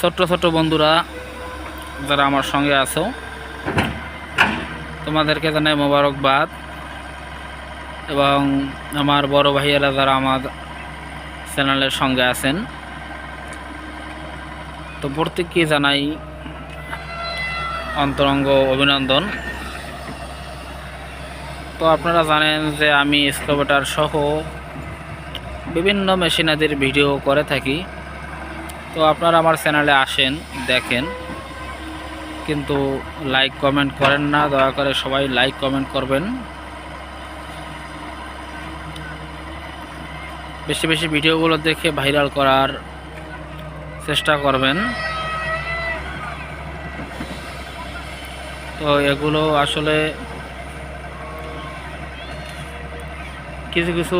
ছোট্ট ছোট্ট বন্ধুরা যারা আমার সঙ্গে আছো, তোমাদেরকে জানাই মোবারকবাদ। এবং আমার বড় ভাইয়েরা যারা আমার চ্যানেলের সঙ্গে আছেন, তো প্রত্যেককে জানাই অন্তরঙ্গ অভিনন্দন। তো আপনারা জানেন যে আমি স্কোভেটার সহ বিভিন্ন মেশিনাদির ভিডিও করে থাকি। তো আপনারা আমার চ্যানেলে আসেন, দেখেন। কিন্তু লাইক কমেন্ট করেন না, দয়া করে সবাই লাইক কমেন্ট করবেন। বেশি বেশি ভিডিওগুলো দেখে ভাইরাল করার চেষ্টা করবেন। তো এগুলো আসলে কিছু কিছু